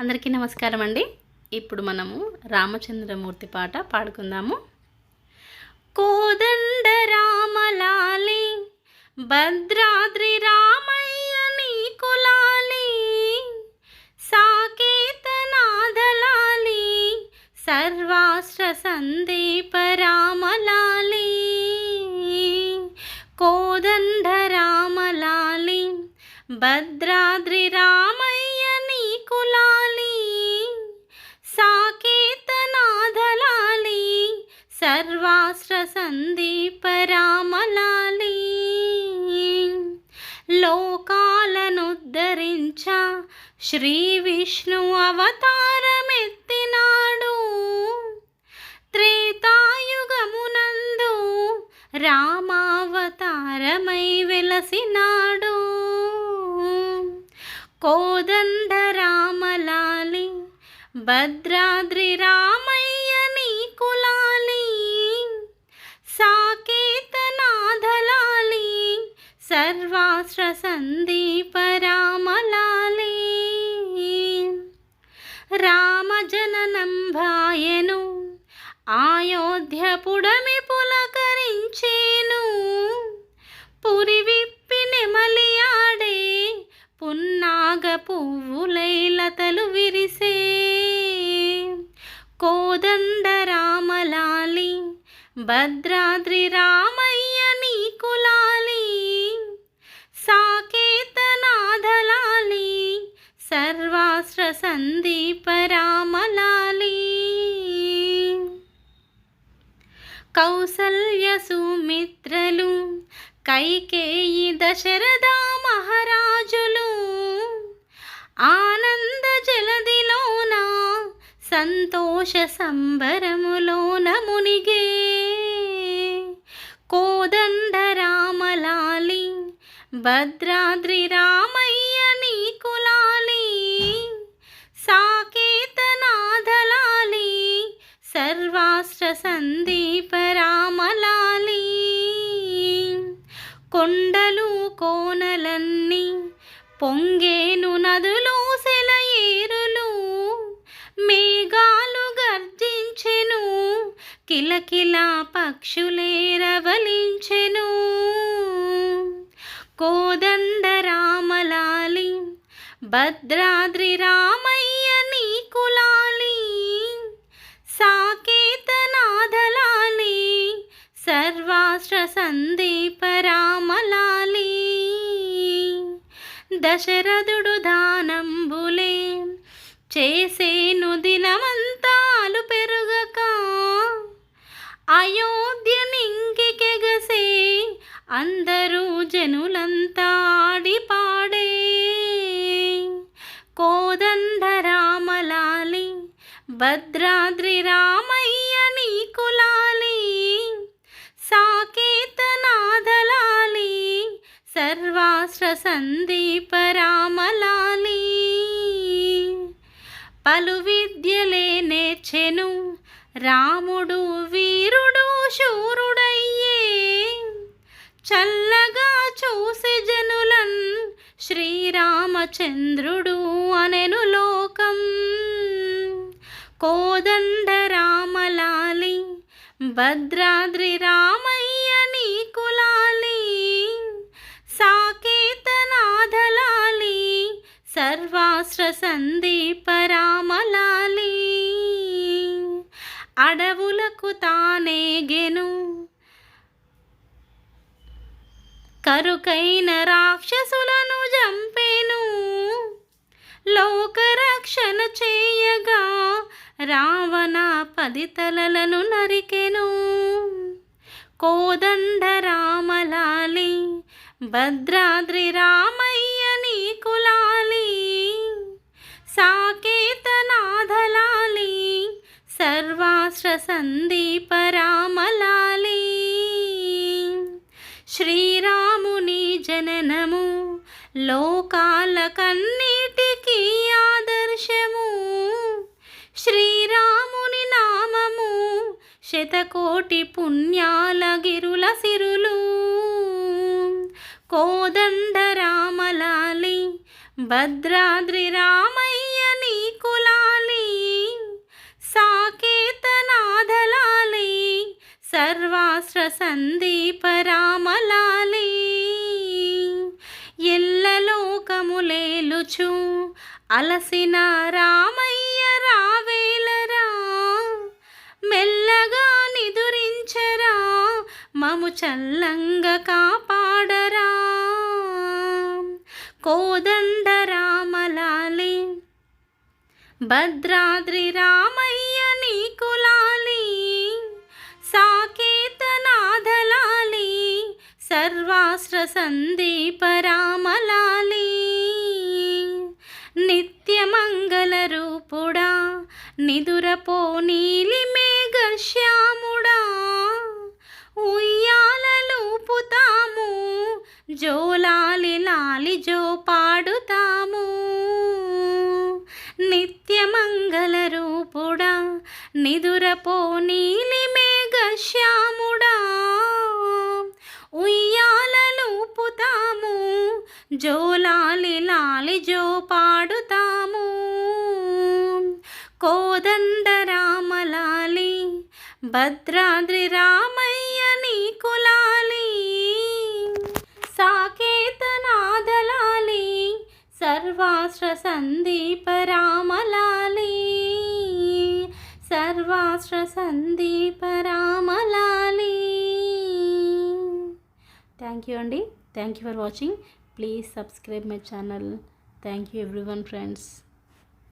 అందరికీ నమస్కారం అండి. ఇప్పుడు మనము రామచంద్రమూర్తి పాట పాడుకుందాము. కోదండ రామలాలి భద్రాద్రి రామయ్య నీకులాలి సాకేతనాథలాలి సర్వాస్త్ర సందీప రామలాలి. కోదండ రామలాలి భద్రాద్రి రామయ్య సర్వాస్త్ర సందీప రామలాలి లోకాలనుద్ధరించ. శ్రీ విష్ణు అవతారమెత్తినాడు. త్రేతాయుగమునందు రామావతారమై వెలసినాడు. కోదండ రామలాలి భద్రాద్రి రామ రామజననం భాయను ఆయోధ్య పుడమి పులకరించేను. పురి విప్పి నెమలియాడే పున్నాగ పువ్వులైలతలు సందీపరామలాలి కౌసల్య సుమిత్రలు కైకేయి దశరథ మహారాజులు ఆనంద జలదిలోన సంతోష సంబరములోన మునిగే. కోదండ రామలాలి భద్రాద్రి రామ సాకేతనాథలాలి సర్వాస్త్ర సందీప రామలాలి కొండలు కోనలన్నీ పొంగేను నదులు సెలయేరులు మేఘాలు గర్జించెను కిలకిల పక్షులేరవలించెను కోదండ రామలాలి భద్రాద్రి రామ సందీప రామలాలి దశరథుడు దానంబులే చేసేను దినమంతాలు పెరుగక అయోధ్య నింగికెగసే అందరూ జనులంతా ఆడిపాడే. కోదండ రామలాలి భద్రాద్రి రామ సందీప రామలాలి పలు విద్యలే నేర్చెను రాముడు వీరుడు శూరుడయ్యే. చల్లగా చూసి జనులన్ శ్రీరామచంద్రుడు అనెను లోకం. కోదండ రామలాలి భద్రాద్రి రామయ్య సందీపరామలాలి అడవులకు తానే అడవులకు తానేగెను కరుకైన రాక్షసులను చంపేను లోకరక్షణ చేయగా రావణ పది తలలను నరికెను. కోదండ రామలాలి భద్రాద్రి రామయ్య కులా సాకేతనాథలాలి సర్వాశ్ర సందీపరామలాలి శ్రీరాముని జననము లోకాల కన్నీటికి ఆదర్శము. శ్రీరాముని నామము శతకోటి పుణ్యాల గిరుల సిరులు. కోదండ రామలాలి భద్రాద్రి కులాలి సాకేతనాదలాలి సర్వాస్ర సందీప రామలాలి ఎల్లలోకములేలుచు అలసిన రామయ్య రావేలరా మెల్లగా నిదురించరా మము చల్లంగా కాపాడరా. కోదండ రామలాలి భద్రాద్రి రామయ్య నీకులాలి సాకేతనాథలాలి సర్వాస్త్ర సందీప రామలాలి. నిత్యమంగళ రూపుడా నిదురపో నీలి మేఘశ్యాముడా ఉయ్యాలలుపుతాము జోలాలి లాలి జో పాడుతాము. మంగళరూపుడా రూపుడా నిదురపో నీలి మేఘశ్యాముడా. ఉయ్యాలలుపుతాము జోలాలి లాలి జో పాడుతాము కోదండ రామలాలి భద్రాద్రి రామయ్య నీ కులా సర్వాశ్ర సందీప రామలాలి సర్వాశ్ర సందీప రామలాలి థ్యాంక్ యూ అండి thank you for watching please subscribe my channel thank you everyone friends